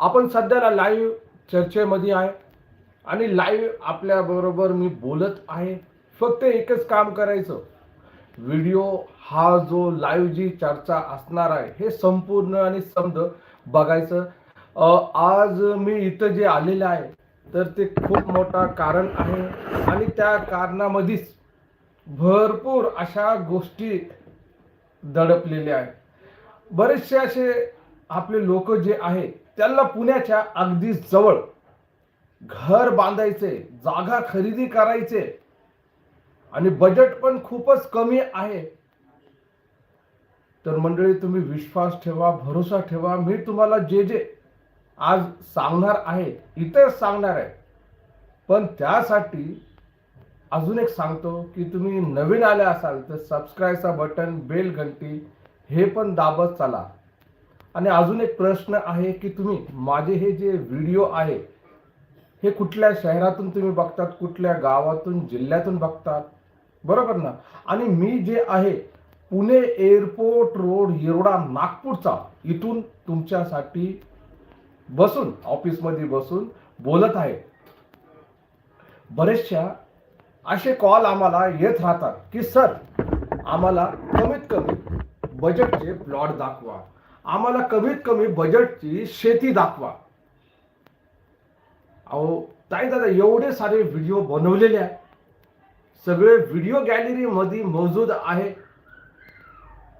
आपण सध्याला लाईव्ह चर्चेमध्ये आहे. आणि लाईव्ह आपल्याबरोबर मी बोलत आहे. फक्त एकच काम करायचं. व्हिडिओ हा जो लाईव्ह जी चर्चा असणार आहे हे संपूर्ण आणि समज बघायचं. आज मी इथं जे आलेलं आहे तर ते खूप मोठा कारण आहे. आणि त्या कारणामध्येच भरपूर अशा गोष्टी दडपलेल्या आहेत. बरेचसे असे आपले लोक जे आहे त्यांना पुण्याच्या अगदी जवळ घर बांधायचे जागा खरेदी करायचे. आणि बजेट पण खूपच कमी आहे. तर मंडळी तुम्ही विश्वास ठेवा भरोसा ठेवा. मी तुम्हाला जे जे आज सांगणार आहे इतर सांगणार आहे पण त्यासाठी अजून एक सांगतो की तुम्ही नवीन आले असाल तर सबस्क्राईबचा बटन बेल घंटी हे पण दाबत चला. आणि अजून एक प्रश्न आहे की तुम्ही माझे हे जे व्हिडिओ आहे हे कुठल्या शहरातून तुम्ही बघतात कुठल्या गावातून जिल्ह्यातून बघतात? बरोबर ना? आणि मी जे आहे पुणे एअरपोर्ट रोड येरोडा नागपूरचा इथून तुमच्यासाठी बसून ऑफिसमध्ये बसून बोलत आहे. बरेचशा असे कॉल आम्हाला येत राहतात की सर आम्हाला कमीत कमी बजेटचे प्लॉट दाखवा. आम्हाला कमीत कमी बजेटची शेती दाखवा. अहो ताई दादा एवढे सारे व्हिडिओ बनवलेले आहे सगळे व्हिडिओ गॅलरी मध्ये मौजूद आहे.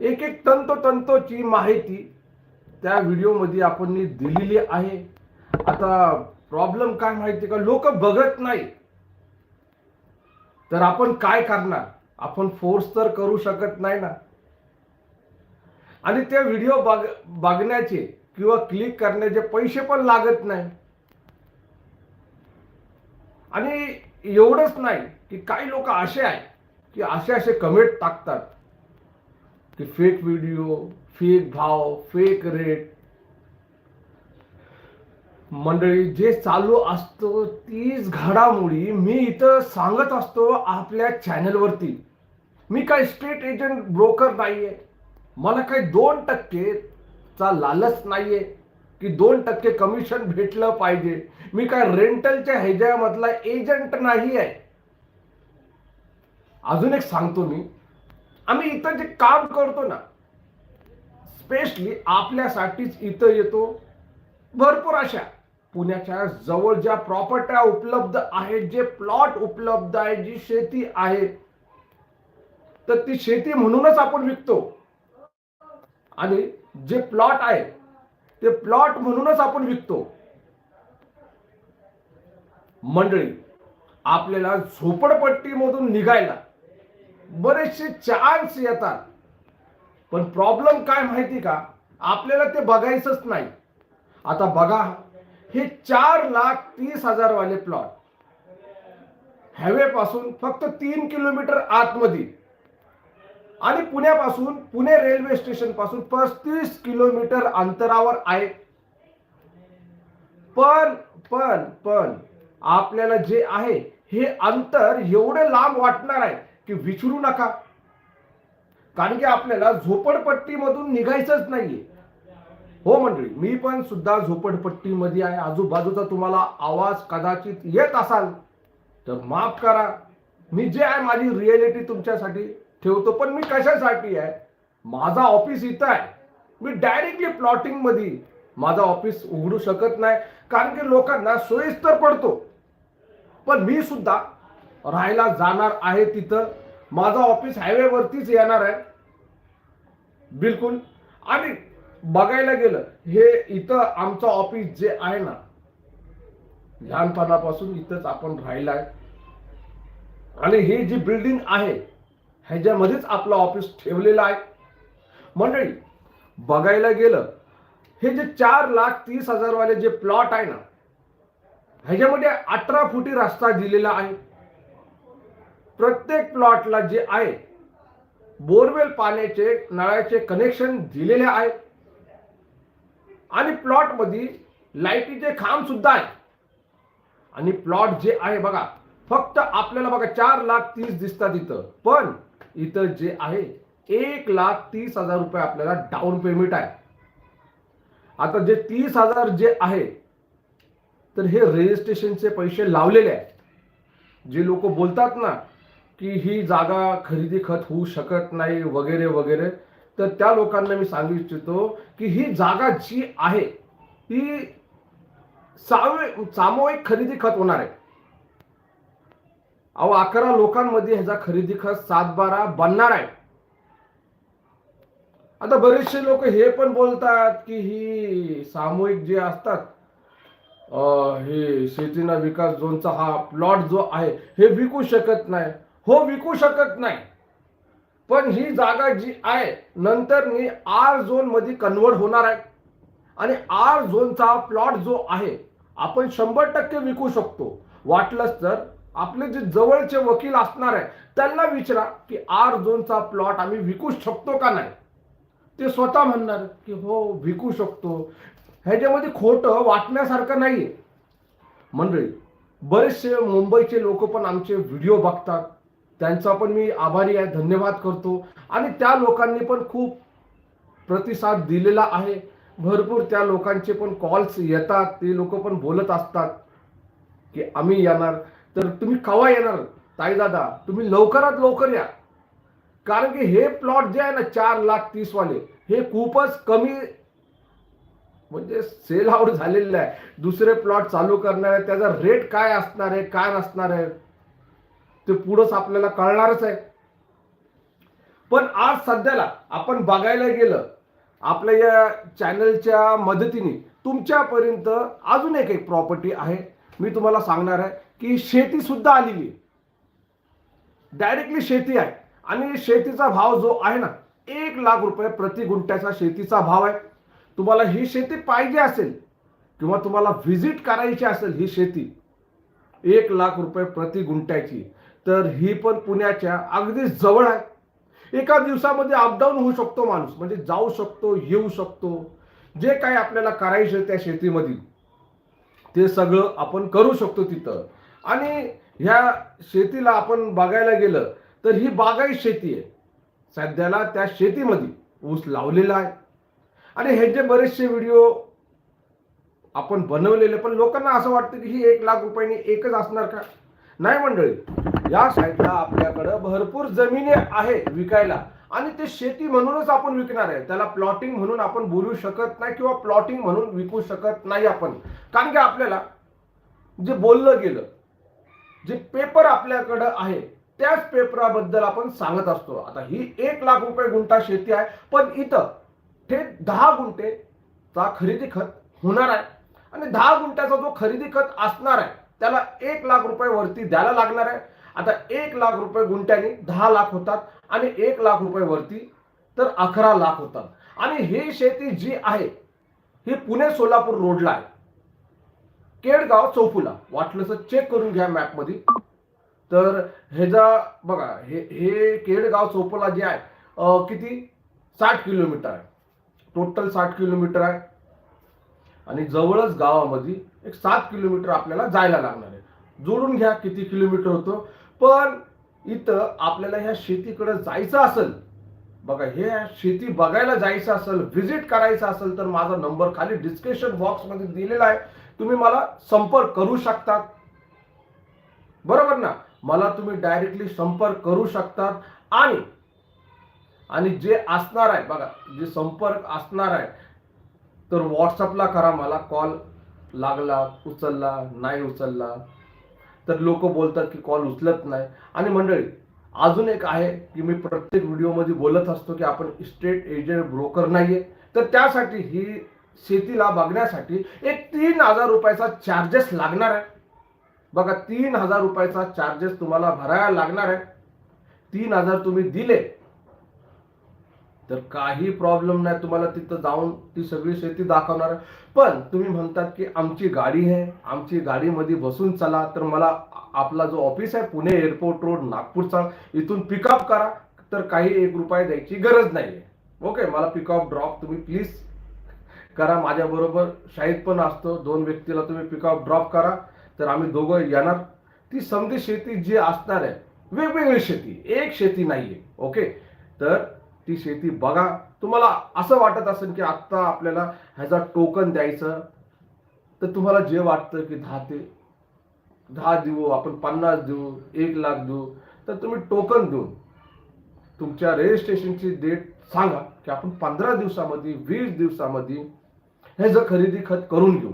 एक एक तंतोतंतोची माहिती त्या व्हिडिओमध्ये आपण दिलेली आहे. आता प्रॉब्लेम काय माहिती का? लोक बघत नाही. तर आपण काय करणार? आपण फोर्स तर करू शकत नाही ना. आणि ते व्हिडिओ बघ बघण्याचे किंवा क्लिक करण्याचे पैसे पण लागत नाही. आणि एवढंच नाही की काही लोक असे आहेत की असे असे कमेंट टाकतात की फेक व्हिडिओ फेक भाव फेक रेट मंडळी जे चालू असतो तीच घडामोडी मी इथं सांगत असतो आपल्या चॅनलवरती मी काय स्टेट एजंट ब्रोकर नाहीये. मला काही दोन टक्के चा लालच नाहीये की दोन टक्के कमिशन भेटलं पाहिजे. मी काय रेंटलच्या ह्याच्यामधला एजंट नाही आहे अजून एक सांगतो मी. आम्ही इथं जे काम करतो ना स्पेशली आपल्यासाठीच इथं येतो. भरपूर अशा. पुण्याच्या जवळ ज्या प्रॉपर्ट्या उपलब्ध आहेत जे प्लॉट उपलब्ध आहे जी शेती आहे तर ती शेती म्हणूनच आपण विकतो. आणि जे प्लॉट आहे ते प्लॉट म्हणूनच आपण विकतो. मंडळी आपल्याला झोपडपट्टीमधून निघायला बरेचसे चान्स येतात. पण प्रॉब्लेम काय माहिती का? आपल्याला ते बघायचंच नाही. आता बघा हे चार लाख तीस हजार वाले प्लॉट हायवे पासून फक्त तीन किलोमीटर आतमध्ये. आणि पुण्यापासून पुणे रेल्वे स्टेशनपासून पस्तीस किलोमीटर अंतरावर आहे. पण पण पण आपल्याला जे आहे हे अंतर एवढं लांब वाटणार आहे की विचारू नका. कारण की आपल्याला झोपडपट्टीमधून निघायचंच नाहीये. हो मंडळी मी पण सुद्धा झोपडपट्टीमध्ये आहे. आजूबाजूचा तुम्हाला आवाज कदाचित येत असाल. तर माफ करा. मी जे आहे माझी रिअलिटी तुमच्यासाठी ठेवतो पण मी कशासाठी आहे? माझा ऑफिस इथं आहे. मी डायरेक्टली प्लॉटिंगमध्ये माझा ऑफिस उघडू शकत नाही कारण की लोकांना सोयीस्कर पडतो. पण मी सुद्धा राहायला जाणार आहे तिथं. माझा ऑफिस हायवेवरतीच येणार आहे. बिलकुल. आणि बघायला गेलं हे इथं आमचं ऑफिस जे आहे ना लहानपणापासून इथंच आपण राहिला आहे आणि ही जी बिल्डिंग आहे ह्याच्यामध्येच आपलं ऑफिस ठेवलेलं आहे. मंडळी बघायला गेलं हे जे चार लाख तीस हजार वाले जे प्लॉट आहे ना ह्याच्यामध्ये अठरा फुटी रस्ता दिलेला आहे. प्रत्येक प्लॉटला जे आहे बोरवेल पाण्याचे नळाचे कनेक्शन दिलेले आहे. आणि प्लॉटमध्ये लाईटीचे खांब सुद्धा आहे. आणि प्लॉट जे आहे बघा फक्त आपल्याला बघा चार लाख तीस दिसतात इथं. पण इथं जे आहे एक लाख तीस हजार रुपये आपल्याला डाऊन पेमेंट आहे. आता जे तीस हजार जे आहे तर हे रजिस्ट्रेशनचे पैसे लावलेले आहेत. जे लोक बोलतात ना की ही जागा खरेदी खत होऊ शकत नाही वगैरे वगैरे तर त्या लोकांना मी सांगू इच्छितो की ही जागा जी आहे ती सामूहिक खरेदी खत होणार आहे. अहो अकरा लोकांमध्ये ह्याचा खरेदी खर्च सात बारा बनणार आहे. आता बरेचसे लोक हे पण बोलतात की ही सामूहिक जे असतात हे शेतीना विकास झोनचा हा प्लॉट जो आहे हे विकू शकत नाही. हो विकू शकत नाही. पण ही जागा जी आहे नंतर मी आर झोनमध्ये कन्वर्ट होणार आहे. आणि आर झोनचा प्लॉट जो आहे आपण शंभर टक्के विकू शकतो. वाटलंच तर आपले जे जवळचे वकील असणार आहे त्यांना विचारा की आर झोनचा प्लॉट आम्ही विकू शकतो का नाही? ते स्वतः म्हणणार की हो विकू शकतो. ह्याच्यामध्ये खोटं वाटण्यासारखं नाही मंडळी बरेचसे मुंबईचे लोक पण आमचे व्हिडिओ बघतात. त्यांचा पण मी आभारी आहे धन्यवाद करतो. आणि त्या लोकांनी पण खूप प्रतिसाद दिलेला आहे. भरपूर त्या लोकांचे पण कॉल्स येतात. ते लोक पण बोलत असतात की आम्ही येणार. तर तुम्ही केव्हा येणार? ताई दादा तुम्ही लवकरात लवकर या. कारण की हे प्लॉट जे आहे ना चार लाख तीस वाले हे खूपच कमी म्हणजे सेल आउट झालेलं आहे. दुसरे प्लॉट चालू करणार आहे त्याचा रेट काय असणार आहे काय नसणार आहे ते पुढंच आपल्याला कळणारच आहे. पण आज सध्याला आपण बघायला गेलं आपल्या या चॅनलच्या मदतीने तुमच्यापर्यंत अजून एक एक प्रॉपर्टी आहे. मी तुम्हाला सांगणार आहे की शेती सुद्धा आलेली आहे. डायरेक्टली शेती आहे. आणि शेतीचा भाव जो आहे ना एक लाख रुपये प्रति गुंठ्याचा शेतीचा भाव आहे. तुम्हाला ही शेती पाहिजे असेल किंवा तुम्हाला व्हिजिट करायची असेल ही शेती एक लाख रुपये प्रति गुंठ्याची तर ही पण पुण्याच्या अगदी जवळ आहे. एका दिवसामध्ये अपडाऊन होऊ शकतो माणूस म्हणजे जाऊ शकतो येऊ शकतो. जे काही आपल्याला करायचं त्या शेतीमधील ते सगळं आपण करू शकतो तिथं. आणि ह्या शेतीला आपण बघायला गेलं तर ही बागायत शेती आहे. सध्याला त्या शेतीमध्ये ऊस लावलेला आहे. आणि हे जे बरेचसे व्हिडिओ आपण बनवलेले पण लोकांना असं वाटतं की ही एक लाख रुपयांनी एकच असणार का? नाही मंडळी या साईडला आपल्याकडं भरपूर जमिनी आहे विकायला. आणि ते शेती म्हणूनच आपण विकणार आहे. त्याला प्लॉटिंग म्हणून आपण बोलू शकत नाही किंवा प्लॉटिंग म्हणून विकू शकत नाही आपण. कारण की आपल्याला जे बोललं गेलं जे पेपर आपल्याकडं आहे त्याच पेपराबद्दल आपण सांगत असतो. आता ही एक लाख रुपये गुंठा शेती आहे पण इथं थेट दहा गुंठेचा खरेदी खत होणार आहे. आणि दहा गुंठ्याचा जो खरेदी खत असणार आहे त्याला एक लाख रुपये वरती द्यायला लागणार आहे. आता एक लाख रुपये गुंठ्याने दहा लाख होतात आणि एक लाख रुपये वरती तर अकरा लाख होतात. आणि ही शेती जी आहे ही पुणे सोलापूर रोडला आहे. केडगाव चौफुला. वाटलं चेक करून घ्या मॅपमध्ये तर ह्याचा बघा हे हे केडगाव चौफुला जे आहे किती? साठ किलोमीटर आहे. टोटल साठ किलोमीटर आहे. आणि जवळच गावामध्ये एक सात किलोमीटर आपल्याला जायला लागणार आहे. जोडून घ्या किती किलोमीटर होतं. पण इथं आपल्याला ह्या शेतीकडे जायचं असेल बघा हे शेती बघायला जायचं असेल व्हिजिट करायचं असेल तर माझा नंबर खाली डिस्क्रिप्शन बॉक्समध्ये दिलेला आहे. तुम्ही मला संपर्क करू शकतात. बरोबर ना? मला तुम्ही डायरेक्टली संपर्क करू शकतात. आणि आणि जे असणार आहे बघा जे संपर्क असणार आहे तर व्हॉट्सअपला करा मला कॉल लागला उचलला नाही उचलला. तर लोक बोलतात की कॉल उचलत नाही. आणि मंडळी अजून एक आहे की मी प्रत्येक व्हिडिओमध्ये बोलत असतो की आपण स्टेट एजंट ब्रोकर नाहीये. तर त्यासाठी ही शेतीला बघण्यासाठी एक तीन हजार रुपयाचा चार्जेस लागणार आहे. बघा तीन हजार रुपयाचा चार्जेस तुम्हाला भरायला लागणार आहे. तीन हजार तुम्ही दिले तर काही प्रॉब्लेम नाही तुम्हाला तिथं जाऊन ती सगळी शेती दाखवणार आहे. पण तुम्ही म्हणतात की आमची गाडी आहे आमची गाडीमध्ये बसून चला तर मला आपला जो ऑफिस आहे पुणे एअरपोर्ट रोड नागपूरचा इथून पिकअप करा. तर काही एक रुपये द्यायची गरज नाही ओके मला पिकअप ड्रॉप तुम्ही प्लीज करा माझ्याबरोबर शाहीद पण असतो दोन व्यक्तीला तुम्ही पिकअप ड्रॉप करा. तर आम्ही दोघं येणार. ती समधी शेती जी असणार आहे वेगवेगळी शेती एक शेती नाही आहे ओके तर ती शेती बघा. तुम्हाला असं वाटत असेल की आत्ता आपल्याला ह्याचा टोकन द्यायचं तर तुम्हाला जे वाटतं की दहा ते दहा देऊ आपण पन्नास देऊ एक लाख देऊ तर तुम्ही टोकन देऊन तुमच्या रजिस्ट्रेशनची डेट सांगा की आपण पंधरा दिवसामध्ये वीस दिवसामध्ये हे जर खरेदी खत करून घेऊ.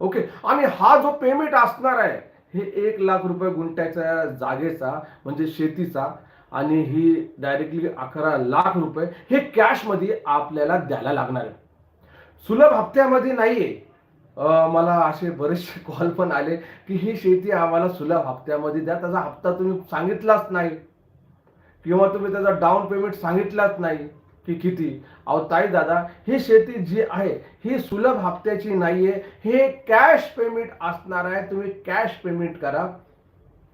ओके? आणि हा जो पेमेंट असणार आहे हे एक लाख रुपये गुंठ्याच्या जागेचा म्हणजे शेतीचा आणि ही डायरेक्टली अकरा लाख रुपये हे कॅशमध्ये आपल्याला द्यायला लागणार आहे. सुलभ हप्त्यामध्ये नाहीये. आहे मला असे बरेचसे कॉल पण आले की ही शेती आम्हाला सुलभ हप्त्यामध्ये द्या. त्याचा हप्ता तुम्ही सांगितलाच नाही. किंवा तुम्ही त्याचा डाऊन पेमेंट सांगितलाच नाही. की किती? अहो ताई दादा ही शेती जी आहे ही सुलभ हप्त्याची नाहीये. हे कॅश पेमेंट असणार आहे. तुम्ही कॅश पेमेंट करा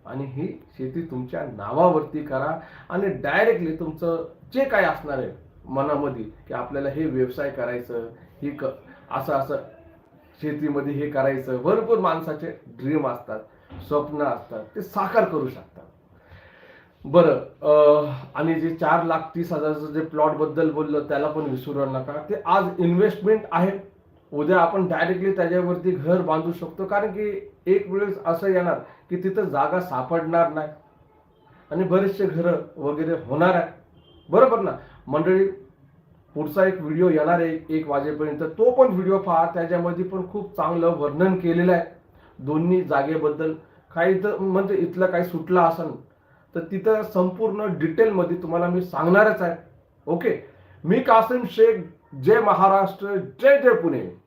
आणि ही शेती तुमच्या नावावरती करा आणि डायरेक्टली तुमचं जे काय असणार आहे मनामध्ये की आपल्याला हे व्यवसाय करायचं ही क असं असं शेतीमध्ये हे करायचं. भरपूर माणसाचे ड्रीम असतात स्वप्न असतात ते साकार करू शकतात. बरं आणि जे चार लाख तीस हजारचं जे प्लॉटबद्दल बोललं त्याला पण विसरू नका. ते आज इन्व्हेस्टमेंट आहे. उद्या आपण डायरेक्टली त्याच्यावरती घर बांधू शकतो. कारण की एक वेळेस असं येणार की तिथं जागा सापडणार नाही. आणि बरेचसे घरं वगैरे होणार आहे. बरोबर ना? मंडळी पुढचा एक व्हिडिओ येणार आहे एक वाजेपर्यंत. तो पण व्हिडिओ पहा. त्याच्यामध्ये पण खूप चांगलं वर्णन केलेलं आहे. दोन्ही जागेबद्दल. काही तर म्हणजे इथलं काही सुटलं असेल तर तिथं संपूर्ण डिटेलमध्ये तुम्हाला मी सांगणारच आहे. ओके? मी कासिम शेख जय महाराष्ट्र जय जय पुणे.